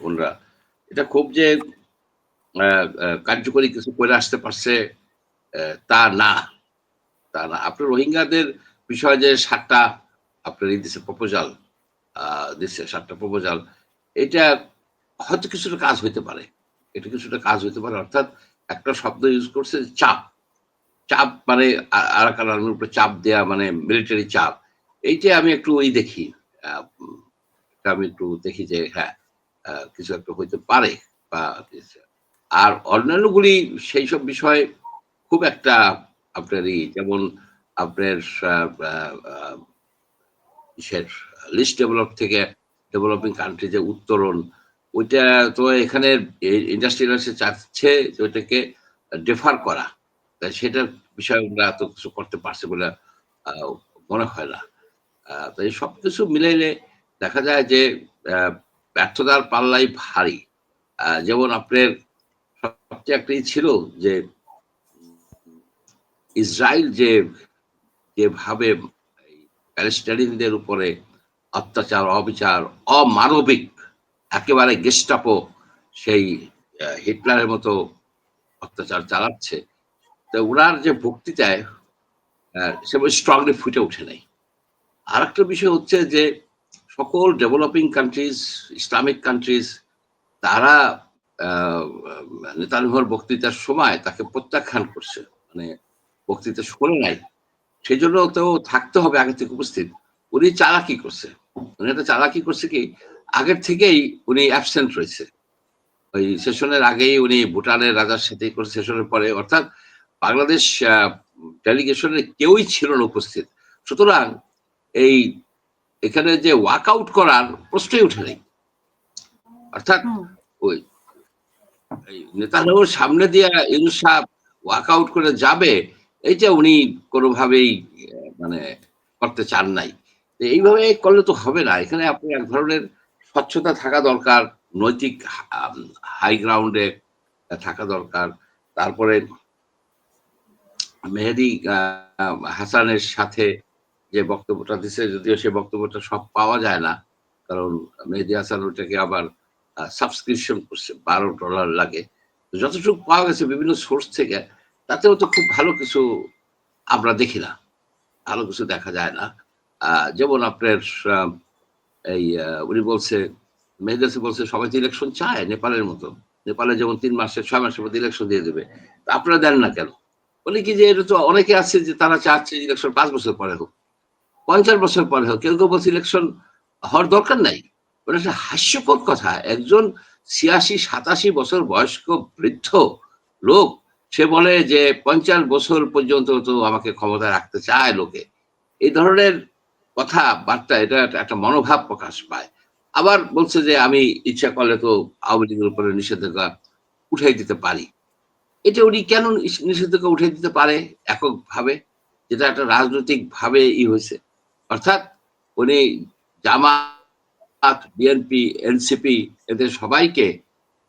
ওনারা এটা খুব যে কার্যকরী কিছু করে আসতে পারছে তা না। তা না। আপনার রোহিঙ্গাদের বিষয়ে যে সাতটা আপনার এই দিচ্ছে প্রপোজাল দিচ্ছে সাতটা প্রপোজাল এটা হয়তো কিছুটা কাজ হইতে পারে। এটা কিছুটা কাজ হইতে পারে। অর্থাৎ একটা শব্দ ইউজ করছে চাপ। চাপ মানে আরাকান আর্মির উপরে চাপ দেয়া মানে মিলিটারি চাপ। এইটা আমি একটু ওই দেখি। আমি একটু দেখি যে হ্যাঁ কিছু একটা হইতে পারে বা আর অন্যান্যগুলি সেই সব বিষয় খুব একটা আপনার ই, যেমন আপনার লিস্ট ডেভেলপ থেকে ডেভেলপিং কান্ট্রি যে উত্তরণ, ওইটা তো এখানে ইন্ডাস্ট্রিয়াল চাচ্ছে যে ওইটাকে ডেফার করা। তাই সেটার বিষয়ে আমরা এত কিছু করতে পারছে বলে মনে হয় না। তাই সবকিছু মিলাইলে দেখা যায় যে ব্যর্থতার পাল্লাই ভারী। যেমন আপনার সবচেয়ে একটাই ছিল যে ইসরায়েল যে যেভাবে প্যালেস্টাইনদের উপরে অত্যাচার, অবিচার, অমানবিক, একেবারে গেস্টাপো সেই হিটলারের মতো অত্যাচার চালাচ্ছে, তো ওনার যে বক্তৃতায় সেভাবে স্ট্রংলি ফুটে ওঠে নাই। আর একটা বিষয় হচ্ছে যে সকল ডেভেলপিং কান্ট্রিজ ইসলামিক কান্ট্রিজ তারা আহ, নেতানিহর বক্তৃতার সময় তাকে প্রত্যাখ্যান করছে। মানে বক্তৃতা শোনে নাই। সেই জন্য তো থাকতে হবে আগে থেকে উপস্থিত। উনি চালাকি করছে। উনি একটা চালাকি করছে কি আগের থেকেই উনি অ্যাবসেন্ট রয়েছে। ওই সেশনের আগেই উনি ভুটানের রাজার সাথে করে সেশনের পরে অর্থাৎ বাংলাদেশ ডেলিগেশনের কেউই ছিল না উপস্থিত। সুতরাং এই এখানে যে ওয়াক আউট করার প্রশ্নই উঠে নেই। অর্থাৎ ওই এই নেতানিয়াহুর সামনে দিয়ে ইউনুস সাহেব ওয়াক আউট করে যাবে এইটা উনি কোনোভাবেই মানে করতে চান নাই। এইভাবে করলে তো হবে না। এখানে আপনি এক ধরনের স্বচ্ছতা থাকা দরকার নৈতিক হাই গ্রাউন্ডে থাকা দরকার। তারপরে মেহেদি হাসানের সাথে যে বক্তব্যটা দিছে, যদিও সে বক্তব্যটা সব পাওয়া যায় না, কারণ মেহেদি হাসান ওটাকে আবার সাবস্ক্রিপশন করছে, বারো ডলার লাগে। যতটুকু পাওয়া গেছে বিভিন্ন সোর্স থেকে, তাতেও তো খুব ভালো কিছু আমরা দেখি না, ভালো কিছু দেখা যায় না। যেমন আপনার এই উনি বলছে, মেহেদি হাসান বলছে, সবাই তো ইলেকশন চায় নেপালের মতো। নেপালে যেমন তিন মাসের, ছয় মাসের মধ্যে ইলেকশন দিয়ে দেবে। আপনারা দেন না কেন? বলে কি যে এটা তো অনেকে আছে যে তারা চাচ্ছে ইলেকশন পাঁচ বছর পরে হোক। পঞ্চাশ বছর পরে হোক, কেউ কেউ বলছে ইলেকশন হওয়ার দরকার নাই। ওটা একটা হাস্যকর কথা। একজন ছিয়াশি, সাতাশি বছর বয়স্ক বৃদ্ধ লোক, সে বলে যে পঞ্চাশ বছর পর্যন্ত তো আমাকে ক্ষমতা রাখতে চায় লোকে। এই ধরনের কথা, বার্তা, এটা একটা- মনোভাব প্রকাশ পায়। আবার বলছে যে আমি ইচ্ছা করলে তো আওয়ামী লীগের উপরে নিষেধাজ্ঞা উঠাই দিতে পারি। এটা উনি কেন নিষ- নিষেধাজ্ঞা উঠাই দিতে পারে এককভাবে? যেটা একটা রাজনৈতিক ভাবে ই হয়েছে। অর্থাৎ উনি জামাত বিএনপি এনসিপি এদের সবাইকে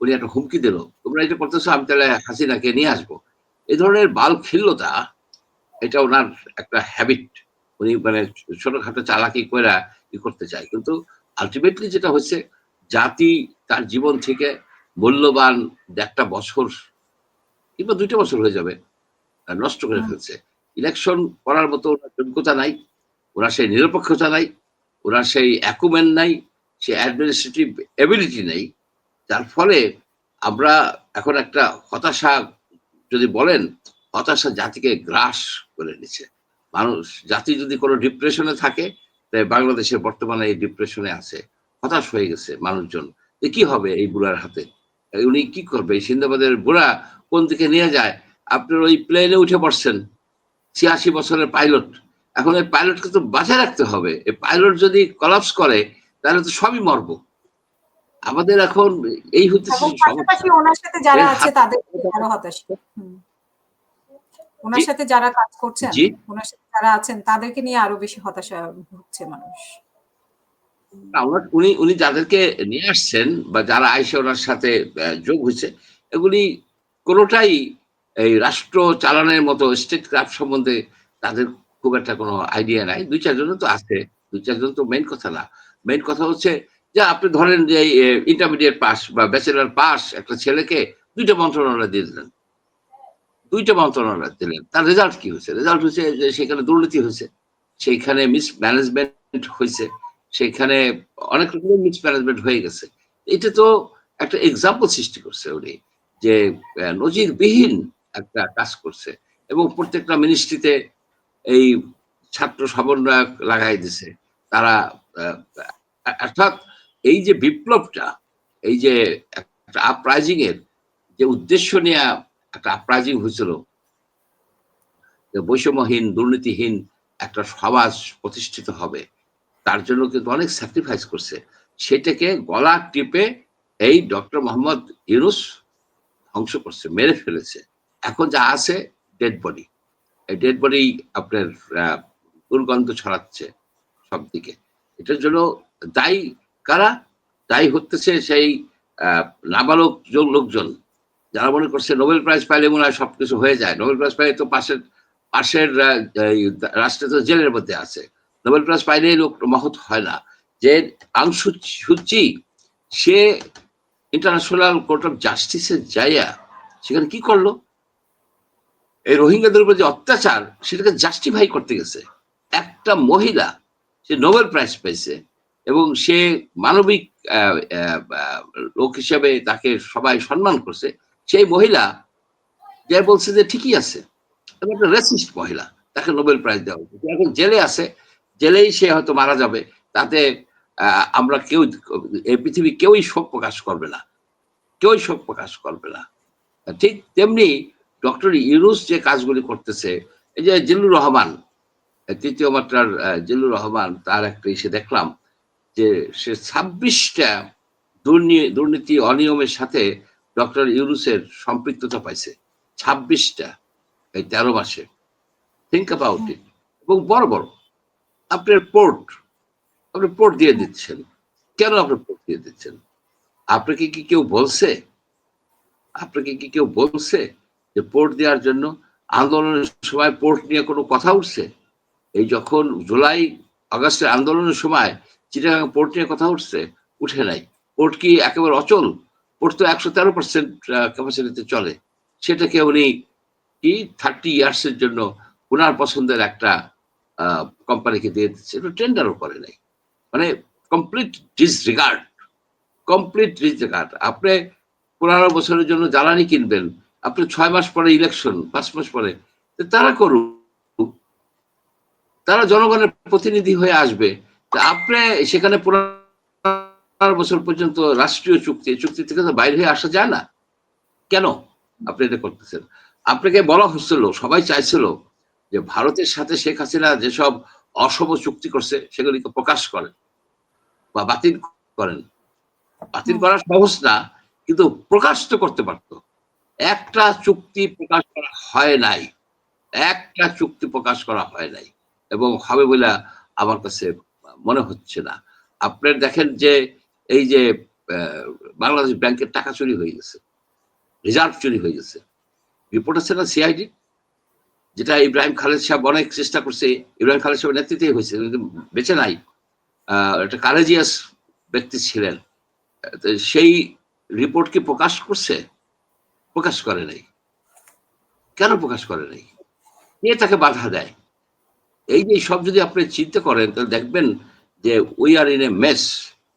উনি একটা হুমকি দিল। তোমরা এটা করতেছো আমি তাহলে হাসিনাকে নিয়ে আসব। এই ধরনের বাল খিল্লতা এটা ওনার একটা হ্যাবিট উনি মানে ছোটখাটো চালাকি করে ই করতে চায়। কিন্তু আলটিমেটলি যেটা হচ্ছে জাতি তার জীবন থেকে মূল্যবান একটা বছর কিংবা দুইটা বছর হয়ে যাবে নষ্ট করে ফেলছে। ইলেকশন করার মতো ওনার যোগ্যতা নাই। ওনার সেই নিরপেক্ষতা নাই ওনার সেই অ্যাকুমেন নাই, সেই অ্যাডমিনিস্ট্রেটিভ এবিলিটি নেই। যার ফলে আমরা এখন একটা হতাশা, যদি বলেন, হতাশা জাতিকে গ্রাস করে নিচ্ছে। মানুষ, জাতি যদি কোনো ডিপ্রেশনে থাকে, তাই বাংলাদেশে বর্তমানে এই ডিপ্রেশনে আছে। হতাশ হয়ে গেছে মানুষজন। যে কি হবে এই বুড়ার হাতে? উনি কি করবে? এই সিন্দাবাদের বুড়া কোন দিকে নিয়ে যায়? আপনার ওই প্লেনে উঠে পড়ছেন ছিয়াশি বছরের পাইলট এখন এই পাইলটকে তো বাঁচায় রাখতে হবে। এই পাইলট যদি কলাপস করে তাহলে তো সবই মরব। আমাদের এখন এই হচ্ছে ওনার সাথে যারা আছে তাদের আরও হতাশা হুম। ওনার সাথে যারা কাজ করছেন ওনার সাথে যারা আছেন তাদেরকে নিয়ে আরও বেশি হতাশা ভুগছে মানুষ। উনি উনি যাদেরকে নিয়ে আসছেন বা যারা আইসে ওনার সাথে যোগ হয়েছে এগুলি কোনোটাই এই রাষ্ট্র চালানোর মতো স্টেট ক্রাফট সম্বন্ধে তাদের খুব একটা কোনো আইডিয়া নাই। দুই চারজন তো আছে। দুই চারজন তো মেইন কথা না। মেইন কথা হচ্ছে যে আপনি ধরেন যে ইন্টারমিডিয়েট পাস বা ব্যাচেলার পাস একটা ছেলেকে দুইটা মন্ত্রণালয় দিয়ে দিলেন। দুইটা মন্ত্রণালয় দিলেন। তার রেজাল্ট কি হয়েছে? রেজাল্ট হয়েছে যে সেখানে দুর্নীতি হয়েছে। সেইখানে মিস ম্যানেজমেন্ট হয়েছে। সেখানে অনেক রকমের মিস ম্যানেজমেন্ট হয়ে গেছে। এটা তো একটা এক্সাম্পল সৃষ্টি করছে উনি যে নজিরবিহীন একটা কাজ করছে। এবং প্রত্যেকটা মিনিস্ট্রিতে এই ছাত্র সমন্বয়ক লাগাই দিছে। তারা অর্থাৎ এই যে বিপ্লবটা, এই যে একটা আপরাইজিং এর যে উদ্দেশ্য নিয়ে একটা আপরাইজিং হয়েছিল বৈষম্যহীন, দুর্নীতিহীন একটা সমাজ প্রতিষ্ঠিত হবে, তার জন্য কিন্তু অনেক স্যাক্রিফাইস করছে। সেটাকে গলা টিপে এই ডক্টর মোহাম্মদ ইউনুস ধ্বংস করছে, মেরে ফেলেছে। এখন যা আছে ডেড বডি ডেড বডি আপনার দুর্গন্ধ ছড়াচ্ছে সব দিকে এটার জন্য দায়ী কারা? দায়ী হতেছে সেই নাবালক জন- লোকজন। যারা মনে করছে নোবেল প্রাইজ পাইলে মনে হয় সবকিছু হয়ে যায়। নোবেল প্রাইজ পাইলে তো পাশের পাশের রাষ্ট্রে তো জেলের মধ্যে আছে। নোবেল প্রাইজ পাইলেই লোক মহৎ হয় না। যে আংশু সুচি সে ইন্টারন্যাশনাল কোর্ট অফ জাস্টিসে যাইয়া সেখানে কি করল? এই রোহিঙ্গাদের উপর যে অত্যাচার, সেটাকে জাস্টিফাই করতে গেছে। একটা মহিলা, সে নোবেল প্রাইজ পেয়েছে এবং সে মানবিক লোক হিসেবে তাকে সবাই সম্মান করছে। সেই মহিলা, যে বলছে যে ঠিকই আছে একটা রেসিস্ট মহিলা, তাকে নোবেল প্রাইজ দেওয়া উচিত এখন জেলে আছে, জেলেই সে হয়তো মারা যাবে। তাতে আমরা কেউ, এই পৃথিবী কেউই শোক প্রকাশ করবে না। কেউই শোক প্রকাশ করবে না। ঠিক তেমনি ডক্টর ইউনুস যে কাজগুলি করতেছে, এই যে জিল্লুর রহমান তৃতীয় মাত্রার জিল্লুর রহমান, তার একটা ইসে দেখলাম যে সে ছাব্বিশটা দুর্নীতি অনিয়মের সাথে ডক্টর ইউনুসের সম্পৃক্ততা পাইছে, ছাব্বিশটা এই তেরো মাসে। থিঙ্ক অ্যাবাউট ইট এবং বড় বড় আপনার পোর্ট আপনি পোর্ট দিয়ে দিচ্ছেন। কেন আপনি পোর্ট দিয়ে দিচ্ছেন? আপনাকে কি কেউ বলছে? আপনাকে কি কেউ বলছে? যে পোর্ট দেওয়ার জন্য আন্দোলনের সময় পোর্ট নিয়ে কোনো কথা উঠছে? এই যখন জুলাই, আগস্টের আন্দোলনের সময় চিটাগাং পোর্ট নিয়ে কথা উঠছে, উঠে নাই। পোর্ট কি একেবারে অচল? পোর্ট তো একশো তেরো পার্সেন্ট ক্যাপাসিটিতে চলে। সেটাকে উনি কি থার্টি ইয়ার্সের জন্য ওনার পছন্দের একটা কোম্পানিকে দিয়ে দিচ্ছে। এটা টেন্ডারও করে নাই। মানে কমপ্লিট ডিসরিগার্ড কমপ্লিট ডিসরিগার্ড আপনি পনেরো বছরের জন্য জ্বালানি কিনবেন আপনি ছয় মাস পরে ইলেকশন পাঁচ মাস পরে তারা করুক। তারা জনগণের প্রতিনিধি হয়ে আসবে। আপনি সেখানে বছর পর্যন্ত রাষ্ট্রীয় চুক্তি চুক্তি থেকে তো বাইরে হয়ে আসা যায় না। কেন আপনি এটা করতেছেন? আপনাকে বলা হচ্ছিল, সবাই চাইছিল যে ভারতের সাথে শেখ হাসিনা যেসব অসম চুক্তি করছে, সেগুলিকে প্রকাশ করেন বা বাতিল করেন। বাতিল করা সহজ না, কিন্তু প্রকাশ তো করতে পারতো। একটা চুক্তি প্রকাশ করা হয় নাই। একটা চুক্তি প্রকাশ করা হয় নাই। এবং হবে বলে আমার কাছে মনে হচ্ছে না। আপনার দেখেন যে এই যে বাংলাদেশ ব্যাংকের টাকা চুরি হয়ে গেছে, রিজার্ভ চুরি হয়ে গেছে। রিপোর্ট আছে না সিআইডি যেটা ইব্রাহিম খালেদ সাহেব অনেক চেষ্টা করছে, ইব্রাহিম খালেদ সাহেবের নেতৃত্বে হয়েছে বেঁচে নাই। একটা কারেজিয়াস ব্যক্তি ছিলেন। সেই রিপোর্ট কি প্রকাশ করছে? প্রকাশ করে নাই। কেন প্রকাশ করে নাই? কে তাকে বাধা দেয়? এই যে সব যদি আপনি চিন্তা করেন, তাহলে দেখবেন যে we are in a mess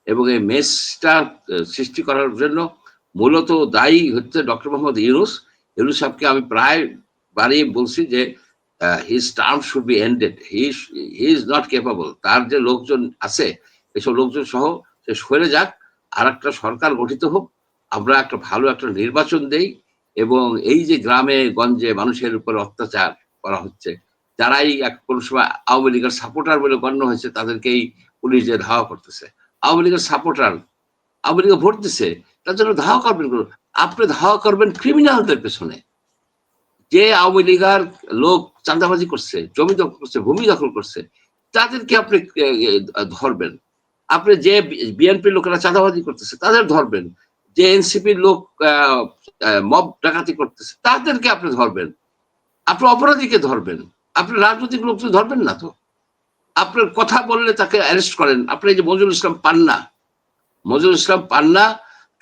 এবং এই মেসটা সৃষ্টি করার জন্য মূলত দায়ী হচ্ছে ডক্টর মোহাম্মদ ইউনুস। ইউনুস সাহেবকে আমি প্রায় বাড়িয়ে বলছি যে his term should be ended he is not capable তার যে লোকজন আছে, এসব লোকজন সহ সে সরে যাক। আর একটা সরকার গঠিত হোক। আমরা একটা ভালো একটা নির্বাচন দেই। এবং এই যে গ্রামে, গঞ্জে মানুষের উপর অত্যাচার করা হচ্ছে, যারাই এক কোন সময় আওয়ামী লীগের সাপোর্টার বলে গণ্য হয়েছে, তাদেরকেই পুলিশ যে ধাওয়া করতেছে। আওয়ামী লীগের সাপোর্টার আওয়ামী লীগে ভোট দিছে, তার জন্য ধাওয়া করবেন আপনি ধাওয়া করবেন ক্রিমিনালদের পেছনে। যে আওয়ামী লীগার লোক চাঁদাবাজি করছে, জমি দখল করছে, ভূমি দখল করছে, তাদেরকে আপনি ধরবেন। আপনি যে বিএনপির লোকেরা চাঁদাবাজি করতেছে, তাদের ধরবেন। যে এনসিপির লোক মব ডাকাতি করতেছে, তাদেরকে আপনি ধরবেন। আপনি অপরাধীকে ধরবেন। আপনি রাজনৈতিক লোককে ধরবেন না তো। আপনার কথা বললে তাকে অ্যারেস্ট করেন। আপনি এই যে মজুল ইসলাম পান্না মজুর ইসলাম পান্না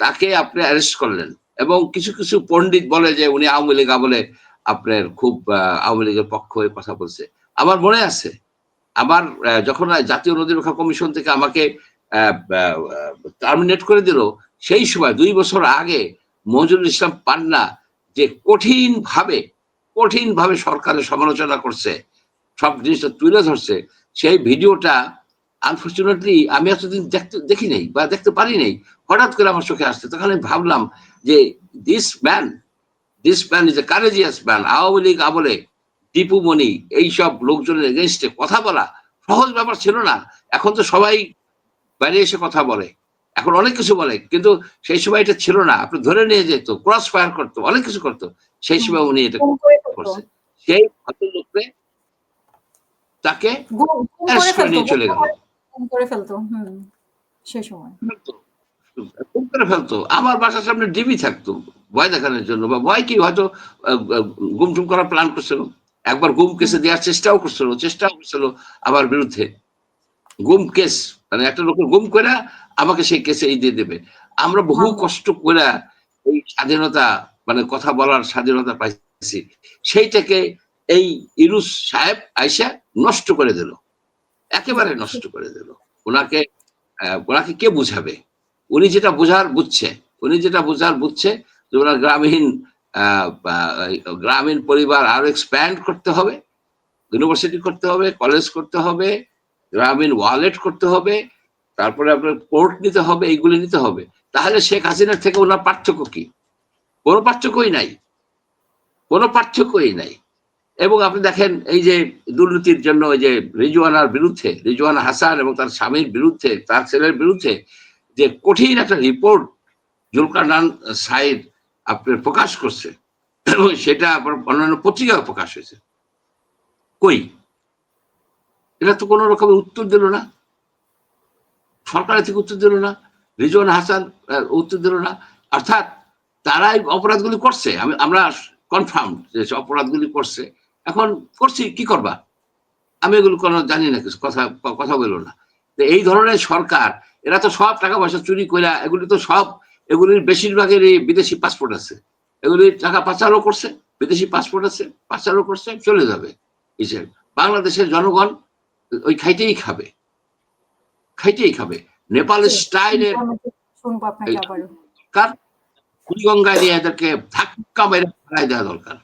তাকে আপনি অ্যারেস্ট করলেন এবং কিছু কিছু পণ্ডিত বলে যে উনি আওয়ামী লীগ আমলে আপনার খুব আওয়ামী লীগের পক্ষ হয়ে কথা বলছে। আমার মনে আছে, আমার যখন জাতীয় নদী রক্ষা কমিশন থেকে আমাকে টার্মিনেট করে দিল, সেই সময় দুই বছর আগে মজুরুল ইসলাম পান্না যে কঠিন ভাবে কঠিন ভাবে সরকারের সমালোচনা করছে, সব জিনিসটা তুলে ধরছে, সেই ভিডিওটা আনফর্চুনেটলি আমি এতদিন দেখতে, দেখি নাই বা দেখতে পারি নাই। হঠাৎ করে আমার চোখে আসছে। তখন আমি ভাবলাম যে this man this man is a courageous man Awami League আমলে টিপু মনি, এইসব লোকজনের এগেনস্টে কথা বলা সহজ ব্যাপার ছিল না। এখন তো সবাই বাইরে এসে কথা বলে। এখন অনেক কিছু বলে কিন্তু সেই সময় এটা ছিল না। আপনি ধরে নিয়ে যেত ক্রস ফায়ার করতো অনেক কিছু করতো। সেই সময় উনি এটা করছে। সেই ভদ্রলোককে তাকে নিয়ে চলে গেল। করে ফেলতো সেই সময়। খুন করে ফেলতো। আমার বাসার সামনে ডিবি থাকতো ভয় দেখানোর জন্য বা ভয় কি হয়তো আহ, আহ, গুম টুম করার প্ল্যান করছিল। একবার গুম কেসে দেওয়ার চেষ্টাও করছিল চেষ্টাও করছিল আমার বিরুদ্ধে। গুম কেস মানে একটা লোকের গুম করে আমাকে সেই কেসে এই দিয়ে দেবে। আমরা বহু হ্যাঁ। কষ্ট করে এই স্বাধীনতা মানে কথা বলার স্বাধীনতা পাইছি। সেইটাকে এই ইরুস সাহেব আইসা নষ্ট করে দিল। একেবারে নষ্ট করে দিল। ওনাকে ওনাকে কে বুঝাবে? উনি যেটা বোঝার বুঝছে। উনি যেটা বোঝার বুঝছে যে ওনার গ্রামীণ আহ, গ্রামীণ পরিবার আরও এক্সপ্যান্ড করতে হবে। ইউনিভার্সিটি করতে হবে কলেজ করতে হবে। গ্রামীণ ওয়ালেট করতে হবে, তারপরে আপনার কোর্ট নিতে হবে, এইগুলি নিতে হবে। তাহলে শেখ হাসিনার থেকে ওনার পার্থক্য কি? কোনো পার্থক্যই নাই। কোনো পার্থক্যই নাই। এবং আপনি দেখেন, এই যে দুর্নীতির জন্য ওই যে রিজওয়ানার বিরুদ্ধে, রিজওয়ানা হাসান এবং তার স্বামীর বিরুদ্ধে, তার ছেলের বিরুদ্ধে যে কঠিন একটা রিপোর্ট জুলকারনান সাইদ আপনার প্রকাশ করছে এবং সেটা আপনার অন্যান্য পত্রিকায় প্রকাশ হয়েছে। কই? এটা তো কোনো রকমের উত্তর দিল না। সরকারের থেকে উত্তর দিল না, রিজওয়ান হাসান উত্তর দিল না। অর্থাৎ তারাই অপরাধগুলি করছে। আমি আমরা কনফার্ম যে অপরাধগুলি করছে। এখন করছি, কি করবা? আমি এগুলো কোনো জানি না কিছু, কথা কথা বলল না। এই ধরনের সরকার, এরা তো সব টাকা পয়সা চুরি করে এগুলি তো সব, এগুলির বেশিরভাগেরই বিদেশি পাসপোর্ট আছে। এগুলি টাকা পাচারও করছে, বিদেশি পাসপোর্ট আছে, পাচারও করছে, চলে যাবে। হিসেবে বাংলাদেশের জনগণ ওই খাইতেই খাবে। খাইতেই খাবে। নেপালের স্টাইলের সরকার কুড়িগঙ্গায় দিয়ে এদেরকে ধাক্কা মেরে ফেলাই দেওয়া দরকার।